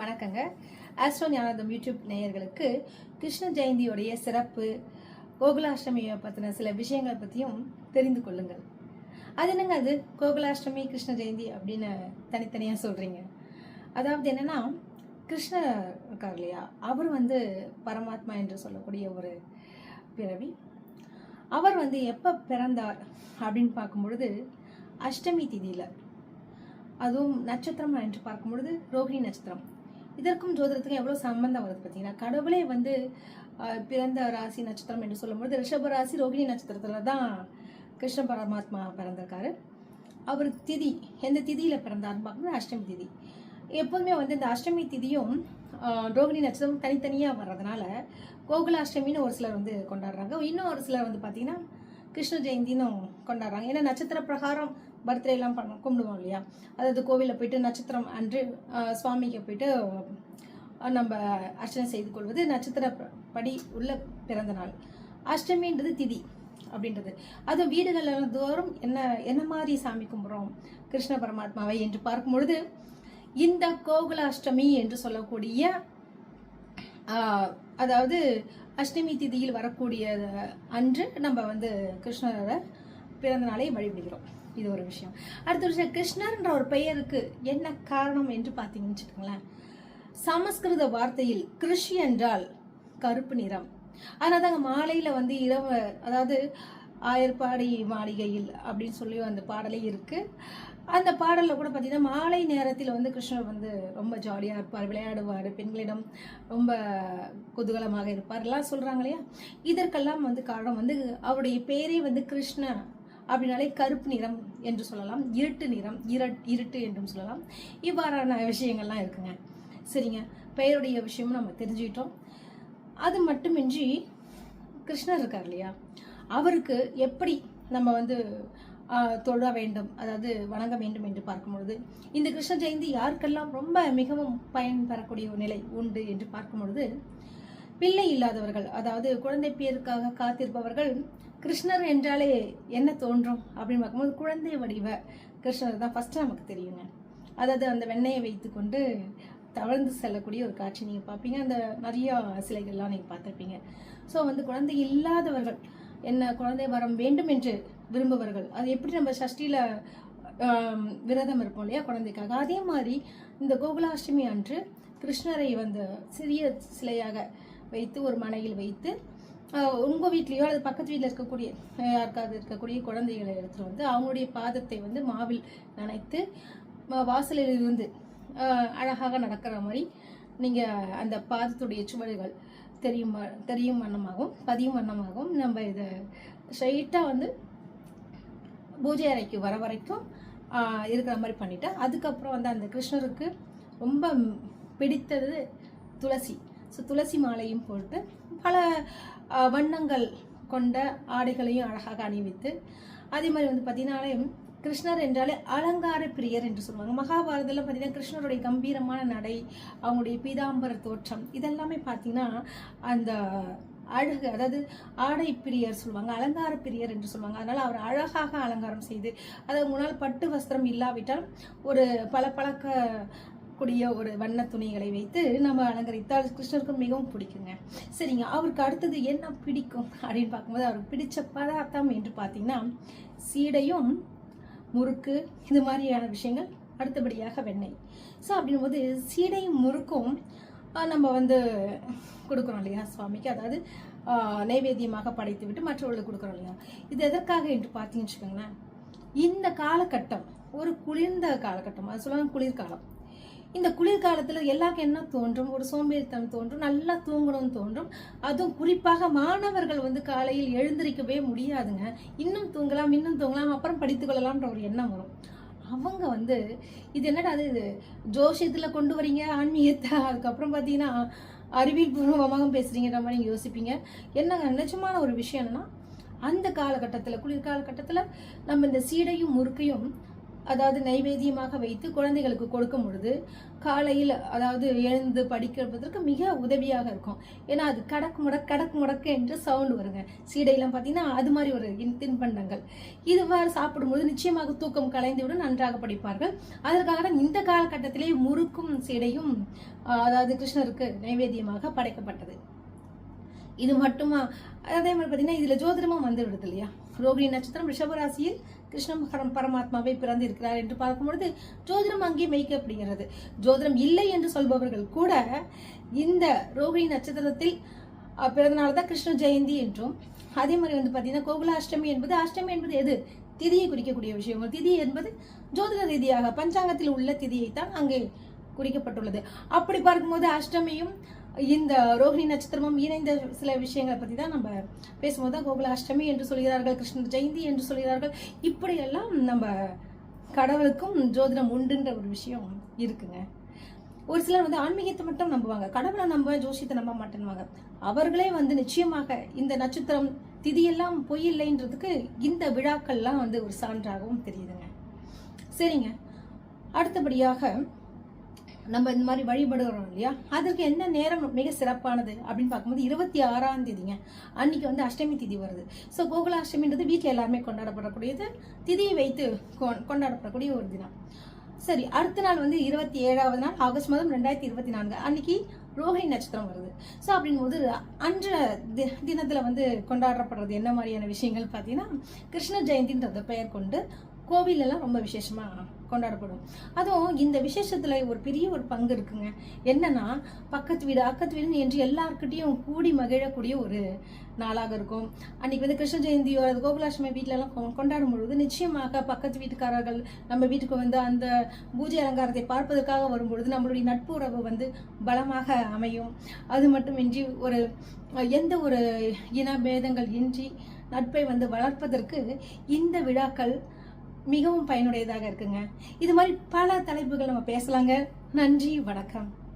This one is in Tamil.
வணக்கங்க. ஆஸ்ட்ரோ ஞானதம் யூடியூப் நேயர்களுக்கு கிருஷ்ண ஜெயந்தியோடைய சிறப்பு கோகுலாஷ்டமியை பற்றின சில விஷயங்களை பற்றியும் தெரிந்து கொள்ளுங்கள். அது என்னங்க அது? கோகுலாஷ்டமி கிருஷ்ண ஜெயந்தி அப்படின்னு தனித்தனியாக சொல்கிறீங்க அதாவது என்னென்னா கிருஷ்ணர் இருக்கார் இல்லையா? அவர் வந்து பரமாத்மா என்று சொல்லக்கூடிய ஒரு பிறவி. அவர் வந்து எப்போ பிறந்தார் அப்படின்னு பார்க்கும்பொழுது அஷ்டமி திதியில். அதுவும் நட்சத்திரம் என்று பார்க்கும்பொழுது ரோஹிணி நட்சத்திரம். இதற்கும் ஜோதிடத்துக்கும் எவ்வளோ சம்பந்தம் வருது பார்த்தீங்கன்னா கடவுளே வந்து பிறந்த ராசி நட்சத்திரம் என்று சொல்லும்பொழுது ரிஷப ராசி ரோகிணி நட்சத்திரத்தில் தான் கிருஷ்ண பரமாத்மா பிறந்திருக்காரு. அவர் திதி எந்த திதியில் பிறந்தார்னு பார்க்கும்போது அஷ்டமி திதி. எப்போதுமே வந்து இந்த அஷ்டமி திதியும் ரோகிணி நட்சத்திரம் தனித்தனியாக வர்றதுனால கோகுலாஷ்டமின்னு ஒரு சிலர் வந்து கொண்டாடுறாங்க. இன்னும் ஒரு சிலர் வந்து பார்த்தீங்கன்னா கிருஷ்ண ஜெயந்தினும் கொண்டாடுறாங்க. ஏன்னா நட்சத்திர பிரகாரம் பர்த்டே எல்லாம் பண்ண கும்பிடுவோம் இல்லையா? அதாவது கோவிலில் போயிட்டு நட்சத்திரம் அன்று சுவாமிக்கு போயிட்டு நம்ம அர்ச்சனை செய்து கொள்வது நட்சத்திர படி உள்ள பிறந்த நாள். அஷ்டமின்றது திதி அப்படின்றது. அது வீடுகளில் தோறும் என்ன என்ன மாதிரி சாமி கும்பிட்றோம் கிருஷ்ண பரமாத்மாவை என்று பார்க்கும் பொழுது இந்த கோகுலாஷ்டமி என்று சொல்லக்கூடிய அதாவது அஷ்டமி திதியில் வரக்கூடிய அன்று நம்ம வந்து கிருஷ்ணரை பிறந்த நாளை வழிபடுகிறோம். இது ஒரு விஷயம். அடுத்த விஷயம் கிருஷ்ணர்ன்ற ஒரு பெயருக்கு என்ன காரணம் என்று பார்த்தீங்கன்னு வச்சுக்கோங்களேன். சமஸ்கிருத வார்த்தையில் கிருஷி என்றால் கருப்பு நிறம். ஆனால் தாங்க மாலையில் வந்து இரவு அதாவது ஆயர்பாடி மாளிகையில் அப்படின்னு சொல்லி அந்த பாடலே இருக்குது அந்த பாடலில் கூட பார்த்திங்கன்னா மாலை நேரத்தில் வந்து கிருஷ்ணர் வந்து ரொம்ப ஜாலியாக இருப்பார் விளையாடுவார் பெண்களிடம் ரொம்ப குதூகலமாக இருப்பார். எல்லாம் சொல்கிறாங்க இல்லையா? இதற்கெல்லாம் வந்து காரணம் வந்து அவருடைய பேரே வந்து கிருஷ்ண அப்படின்னாலே கருப்பு நிறம் என்று சொல்லலாம் இருட்டு நிறம் இருட் இருட்டு என்றும் சொல்லலாம். இவ்வாறான விஷயங்கள்லாம் இருக்குங்க. சரிங்க. பெயருடைய விஷயமும் நம்ம தெரிஞ்சுக்கிட்டோம். அது மட்டுமின்றி கிருஷ்ணர் இருக்கார் இல்லையா? அவருக்கு எப்படி நம்ம வந்து தொழ வேண்டும் அதாவது வணங்க வேண்டும் என்று பார்க்கும் பொழுது இந்த கிருஷ்ண ஜெயந்தி யாருக்கெல்லாம் ரொம்ப மிகவும் பயன் பெறக்கூடிய ஒரு நிலை உண்டு என்று பார்க்கும் பொழுது பிள்ளை இல்லாதவர்கள் அதாவது குழந்தை பேருக்காக காத்திருப்பவர்கள் கிருஷ்ணர் என்றாலே என்ன தோன்றும் அப்படின்னு பார்க்கும்போது குழந்தை வடிவ கிருஷ்ணர் தான் ஃபஸ்ட்டு நமக்கு தெரியுங்க. அதாவது அந்த வெண்ணையை வைத்துக்கொண்டு தவழ்ந்து செல்லக்கூடிய ஒரு காட்சி நீங்கள் பார்ப்பீங்க. அந்த நிறையா சிலைகள்லாம் நீங்கள் பார்த்துருப்பீங்க. ஸோ வந்து குழந்தை இல்லாதவர்கள் என்ன குழந்தை வரம் வேண்டும் என்று விரும்புவர்கள் அது எப்படி நம்ம சஷ்டியில் விரதம் இருப்போம் இல்லையா குழந்தைக்காக? அதே மாதிரி இந்த கோகுலாஷ்டமி அன்று கிருஷ்ணரை வந்து சிறிய சிலையாக வைத்து ஒரு மனையில் வைத்து உங்கள் வீட்லேயோ அல்லது பக்கத்து வீட்டில் இருக்கக்கூடிய யாருக்காவது இருக்கக்கூடிய குழந்தைகளை எடுத்துகிட்டு வந்து அவங்களுடைய பாதத்தை வந்து மாவில் நனைத்து வாசலில் இருந்து அழகாக நடக்கிற மாதிரி நீங்கள் அந்த பாதத்துடைய சுவடுகள் தெரியும் தெரியும் வண்ணமாகவும் பதியும் வண்ணமாகவும் நம்ம இதை ஸ்ட்ரைட்டாக வந்து பூஜை அறைக்கு வர வரைக்கும் இருக்கிற மாதிரி பண்ணிவிட்டு அதுக்கப்புறம் வந்து அந்த கிருஷ்ணருக்கு ரொம்ப பிடித்தது துளசி. ஸோ துளசி மாலையும் போட்டு பல வண்ணங்கள் கொண்ட ஆடைகளையும் அழகாக அணிவித்து அதே மாதிரி வந்து பார்த்தீங்கன்னாலே கிருஷ்ணர் என்றாலே அலங்கார பிரியர் என்று சொல்லுவாங்க. மகாபாரதத்தில் பார்த்தீங்கன்னா கிருஷ்ணருடைய கம்பீரமான நடை அவங்களுடைய பீதாம்பர தோற்றம் இதெல்லாமே பார்த்தீங்கன்னா அந்த அழகு அதாவது ஆடை பிரியர் சொல்லுவாங்க அலங்கார பிரியர் என்று சொல்லுவாங்க. அதனால் அவர் அழகாக அலங்காரம் செய்து அதாவது முன்னால் பட்டு வஸ்திரம் இல்லாவிட்டால் ஒரு பளபளக்க கூடிய ஒரு வண்ண துணிகளை வைத்து நம்ம அலங்கரித்தால் கிருஷ்ணருக்கு மிகவும் பிடிக்குங்க. சரிங்க அவருக்கு அடுத்தது என்ன பிடிக்கும் அப்படின்னு பார்க்கும்போது அவருக்கு பிடிச்ச பதார்த்தம் என்று பார்த்தீங்கன்னா சீடையும் முறுக்கு இது மாதிரியான விஷயங்கள் அடுத்தபடியாக வெண்ணெய். ஸோ அப்படின்போது சீடையும் முறுக்கும் நம்ம வந்து கொடுக்குறோம் இல்லையா சுவாமிக்கு? அதாவது நைவேத்தியமாக படைத்து விட்டு மற்றவர்களுக்கு கொடுக்குறோம் இல்லையா? இது எதற்காக என்று பார்த்தீங்கன்னு வச்சுக்கோங்களேன் இந்த காலகட்டம் ஒரு குளிர்ந்த காலகட்டம் அது சொல்லுவாங்க குளிர்காலம். இந்த குளிர்காலத்தில் எல்லாருக்கும் என்ன தோன்றும்? ஒரு சோம்பேறித்தனம் தோன்றும் நல்லா தூங்கணும்னு தோன்றும். அதுவும் குறிப்பாக மாணவர்கள் வந்து காலையில் எழுந்திருக்கவே முடியாதுங்க. இன்னும் தூங்கலாம் இன்னும் தூங்கலாம் அப்புறம் படித்துக்கொள்ளலாம்ன்ற ஒரு எண்ணம் வரும். அவங்க வந்து இது என்னடா அது? இது ஜோஷியத்தில் கொண்டு வரீங்க ஆன்மீகத்தை? அதுக்கப்புறம் பார்த்தீங்கன்னா அறிவியல் பூர்வமாக பேசுகிறீங்கிற மாதிரி நீங்கள் யோசிப்பீங்க. என்னங்க நிஜமான ஒரு விஷயம் என்னன்னா அந்த காலகட்டத்தில் குளிர்காலகட்டத்தில் நம்ம இந்த சீடையும் முறுக்கையும் அதாவது நைவேத்தியமாக வைத்து குழந்தைகளுக்கு கொடுக்கும் பொழுது காலையில் அதாவது எழுந்து படிக்கிறதுக்கு மிக உதவியாக இருக்கும். ஏன்னா அது கடக்கு முடக் கடக்கு முடக்கு என்று சவுண்டு வருங்க. சீடையெல்லாம் பார்த்தீங்கன்னா அது மாதிரி ஒரு தின்பண்டங்கள். இதுவாறு சாப்பிடும்போது நிச்சயமாக தூக்கம் கலைந்துவிடும் நன்றாக படிப்பார்கள். அதற்காக தான் இந்த காலகட்டத்திலே முறுக்கும் சீடையும் அதாவது கிருஷ்ணருக்கு நைவேத்தியமாக படைக்கப்பட்டது. இது மட்டுமா? அதே மாதிரி பார்த்தீங்கன்னா இதில் ஜோதிடமும் வந்துவிடுது இல்லையா? ரோகிணி நட்சத்திரம் ரிஷபராசியில் கிருஷ்ண பரமாத்மாவை பிறந்து இருக்கிறார் என்று பார்க்கும்பொழுது ஜோதிடம் அங்கே மெய்க்கப்படுகிறது. ஜோதிடம் இல்லை என்று சொல்பவர்கள் கூட இந்த ரோகிணி நட்சத்திரத்தில் அஹ், பிறந்தனால தான் கிருஷ்ண ஜெயந்தி என்றும் அதே மாதிரி வந்து பார்த்தீங்கன்னா கோகுலாஷ்டமி என்பது அஷ்டமி என்பது எது? திதியை குறிக்கக்கூடிய விஷயங்கள் திதி என்பது ஜோதிட ரீதியாக பஞ்சாங்கத்தில் உள்ள திதியை தான் அங்கே குறிக்கப்பட்டுள்ளது. அப்படி பார்க்கும்போது அஷ்டமியும் இந்த ரோஹிணி நட்சத்திரமும் இணைந்த சில விஷயங்களை பற்றி தான் நம்ம பேசும்போது கோகுல அஷ்டமி என்று சொல்கிறார்கள் கிருஷ்ணர் ஜெயந்தி என்று சொல்கிறார்கள். இப்படியெல்லாம் நம்ம கடவுளுக்கும் ஜோதிடம் உண்டுன்ற ஒரு விஷயம் இருக்குங்க. ஒரு சிலர் வந்து ஆன்மீகத்தை மட்டும் நம்புவாங்க கடவுளை நம்ப ஜோசியத்தை நம்ப மாட்டேன்னுவாங்க. அவர்களே வந்து நிச்சயமாக இந்த நட்சத்திரம் திதியெல்லாம் பொய் இல்லைன்றதுக்கு இந்த விழாக்கள்லாம் வந்து ஒரு சான்றாகவும் தெரியுதுங்க. சரிங்க. அடுத்தபடியாக நம்ம இந்த மாதிரி வழிபடுறோம் இல்லையா? அதற்கு என்ன நேரம் மிக சிறப்பானது அப்படின்னு பார்க்கும்போது இருபத்தி ஆறாம் தேதிங்க. அன்னைக்கு வந்து அஷ்டமி திதி வருது. ஸோ கோகுலாஷ்டமின்றது வீட்டில் எல்லாருமே கொண்டாடப்படக்கூடியது. திதியை வைத்து கொண்டாடப்படக்கூடிய ஒரு தினம். சரி அடுத்த நாள் வந்து இருபத்தி ஏழாவது நாள் ஆகஸ்ட் மாதம் ரெண்டாயிரத்தி இருபத்தி நான்கு. அன்னைக்கு ரோஹிணி நட்சத்திரம் வருது. ஸோ அப்படிங்கும்போது அன்ற தி- தினத்தில் வந்து கொண்டாடப்படுறது என்ன மாதிரியான விஷயங்கள் பார்த்தீங்கன்னா கிருஷ்ண ஜெயந்தின்றத பெயர் கொண்டு கோவிலெல்லாம் ரொம்ப விசேஷமாக கொண்டாடப்படும். அதுவும் இந்த விசேஷத்தில் ஒரு பெரிய ஒரு பங்கு இருக்குங்க. என்னன்னா பக்கத்து வீடு அக்கத்து வீடு என்று எல்லாருக்கிட்டையும் கூடி மகிழக்கூடிய ஒரு நாளாக இருக்கும். அன்னைக்கு வந்து கிருஷ்ண ஜெயந்தியோ அது கோகுலாஷ்டமி வீட்டிலலாம் கொண்டாடும் பொழுது நிச்சயமாக பக்கத்து வீட்டுக்காரர்கள் நம்ம வீட்டுக்கு வந்து அந்த பூஜை அலங்காரத்தை பார்ப்பதற்காக வரும்பொழுது நம்மளுடைய நட்பு உறவு வந்து பலமாக அமையும். அது மட்டுமின்றி ஒரு எந்த ஒரு இன பேதங்கள் இன்றி நட்பை வந்து வளர்ப்பதற்கு இந்த விழாக்கள் மிகவும் பயனுடையதாக இருக்குங்க. இது மாதிரி பல தலைப்புகள் நம்ம பேசலாங்க. நன்றி வணக்கம்.